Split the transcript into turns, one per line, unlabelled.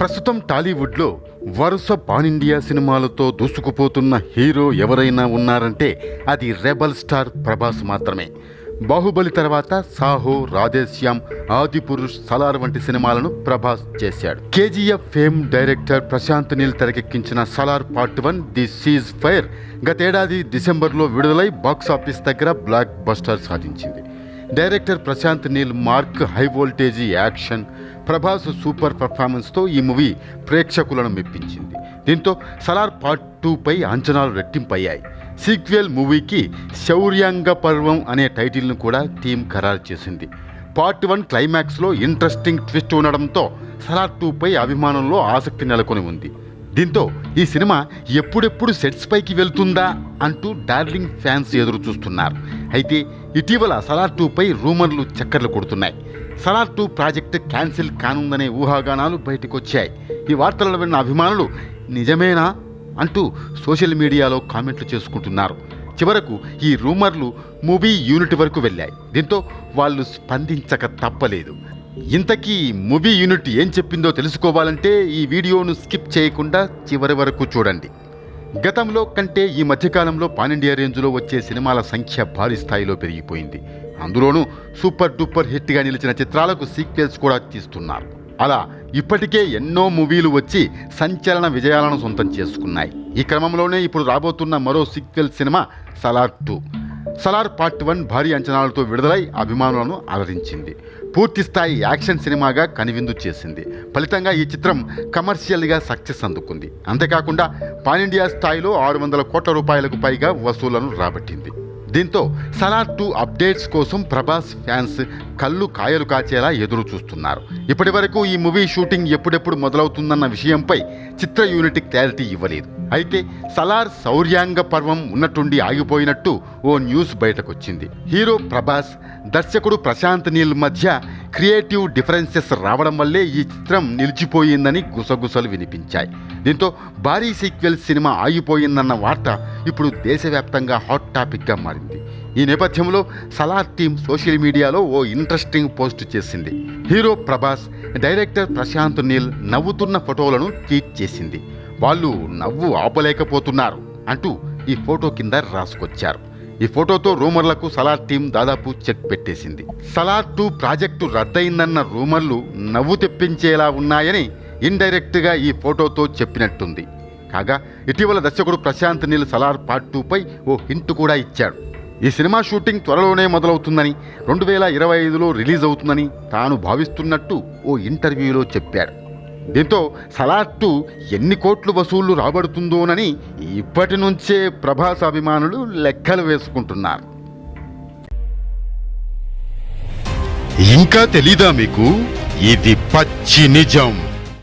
ప్రస్తుతం టాలీవుడ్లో వరుస పానిండియా సినిమాలతో దూసుకుపోతున్న హీరో ఎవరైనా ఉన్నారంటే అది రెబల్ స్టార్ ప్రభాస్ మాత్రమే. బాహుబలి తర్వాత సాహో రాధేశ్యామ్ ఆదిపురుష్ సలార్ వంటి సినిమాలను ప్రభాస్ చేశాడు. KGF fame director Prashanth Neel తెరకెక్కించిన Salaar part one the ceasefire గతేడాది డిసెంబర్లో విడుదలై బాక్స్ ఆఫీస్ దగ్గర బ్లాక్ బస్టర్ సాధించింది. Director Prashanth Neel mark high voltage action Prabhas super పర్ఫార్మెన్స్తో ఈ మూవీ ప్రేక్షకులను మెప్పించింది. దీంతో సలార్ పార్ట్ టూపై అంచనాలు రెట్టింపయ్యాయి. సీక్వెల్ మూవీకి శౌర్యాంగ పర్వం అనే టైటిల్ను కూడా టీం ఖరారు చేసింది. పార్ట్ వన్ క్లైమాక్స్లో ఇంట్రెస్టింగ్ ట్విస్ట్ ఉండడంతో సలార్ టూపై అభిమానంలో ఆసక్తి నెలకొని ఉంది. దీంతో ఈ సినిమా ఎప్పుడెప్పుడు సెట్స్ పైకి వెళ్తుందా అంటూ డార్లింగ్ ఫ్యాన్స్ ఎదురు చూస్తున్నారు అయితే ఇటీవల సలార్ టూపై రూమర్లు చక్కర్లు కొడుతున్నాయి. సలార్ టూ ప్రాజెక్ట్ క్యాన్సిల్ కానుందనే ఊహాగానాలు బయటకు వచ్చాయి ఈ వార్తలను విన్న అభిమానులు నిజమేనా? అంటూ సోషల్ మీడియాలో కామెంట్లు చేసుకుంటున్నారు. చివరకు ఈ రూమర్లు మూవీ యూనిట్ వరకు వెళ్ళాయి. దీంతో వాళ్ళు స్పందించక తప్పలేదు. ఇంతకీ మూవీ యూనిట్ ఏం చెప్పిందో తెలుసుకోవాలంటే ఈ వీడియోను స్కిప్ చేయకుండా చివరి వరకు చూడండి. గతంలో కంటే ఈ మధ్యకాలంలో పానిండియా రేంజ్లో వచ్చే సినిమాల సంఖ్య భారీ స్థాయిలో పెరిగిపోయింది. అందులోనూ సూపర్ డూపర్ హిట్గా నిలిచిన చిత్రాలకు సీక్వెల్స్ కూడా తీస్తున్నారు. అలా ఇప్పటికే ఎన్నో మూవీలు వచ్చి సంచలన విజయాలను సొంతం చేసుకున్నాయి. ఈ క్రమంలోనే ఇప్పుడు రాబోతున్న మరో sequel cinema Salaar two. Salaar part one భారీ అంచనాలతో విడుదలై అభిమానులను అలరించింది పూర్తి స్థాయి యాక్షన్ సినిమాగా కనువిందు చేసింది. ఫలితంగా ఈ చిత్రం కమర్షియల్గా సక్సెస్ అందుకుంది. అంతేకాకుండా పానిండియా స్థాయిలో ఆరు వందల కోట్ల రూపాయలకు పైగా వసూలను రాబట్టింది. దీంతో సలార్ టూ అప్డేట్స్ కోసం ప్రభాస్ ఫ్యాన్స్ కళ్ళు కాయలు కాచేలా ఎదురు చూస్తున్నారు ఇప్పటి వరకు ఈ మూవీ షూటింగ్ ఎప్పుడెప్పుడు మొదలవుతుందన్న విషయంపై చిత్ర యూనిట్ క్లారిటీ ఇవ్వలేదు. అయితే సలార్ శౌర్యాంగ పర్వం ఉన్నట్టుండి ఆగిపోయినట్టు ఓ న్యూస్ బయటకొచ్చింది. హీరో ప్రభాస్ దర్శకుడు ప్రశాంత్ నీల్ మధ్య క్రియేటివ్ డిఫరెన్సెస్ రావడం వల్లే ఈ చిత్రం నిలిచిపోయిందని గుసగుసలు వినిపించాయి. దీంతో భారీ సీక్వెల్ సినిమా ఆగిపోయిందన్న వార్త ఇప్పుడు దేశవ్యాప్తంగా హాట్ టాపిక్గా మారింది. ఈ నేపథ్యంలో సలార్ టీం సోషల్ మీడియాలో ఓ ఇంట్రెస్టింగ్ పోస్ట్ చేసింది. హీరో ప్రభాస్ డైరెక్టర్ ప్రశాంత్ నీల్ నవ్వుతున్న ఫోటోలను ట్వీట్ చేసింది. వాళ్ళు నవ్వు ఆపలేకపోతున్నారు అంటూ ఈ ఫోటో కింద రాసుకొచ్చారు. ఈ ఫోటోతో రూమర్లకు సలార్ టీం దాదాపు చెక్ పెట్టేసింది. సలార్ టూ ప్రాజెక్టు రద్దయిందన్న రూమర్లు నవ్వు తెప్పించేలా ఉన్నాయని ఇండైరెక్ట్గా ఈ ఫోటోతో చెప్పినట్టుంది. కాగా ఇటీవల దర్శకుడు ప్రశాంత్ నీల్ సలార్ పార్ట్ టూపై ఓ హింట్ కూడా ఇచ్చాడు. ఈ సినిమా షూటింగ్ త్వరలోనే మొదలవుతుందని రెండు వేల ఇరవై ఐదులో రిలీజ్ అవుతుందని తాను భావిస్తున్నట్టు ఓ ఇంటర్వ్యూలో చెప్పాడు. దీంతో సలాత్తు ఎన్ని కోట్లు వసూళ్ళు రాబడుతుందోనని ఇప్పటి నుంచే ప్రభాస్ అభిమానులు లెక్కలు వేసుకుంటున్నారు. ఇంకా తెలీదా మీకు? ఇది పచ్చి నిజం.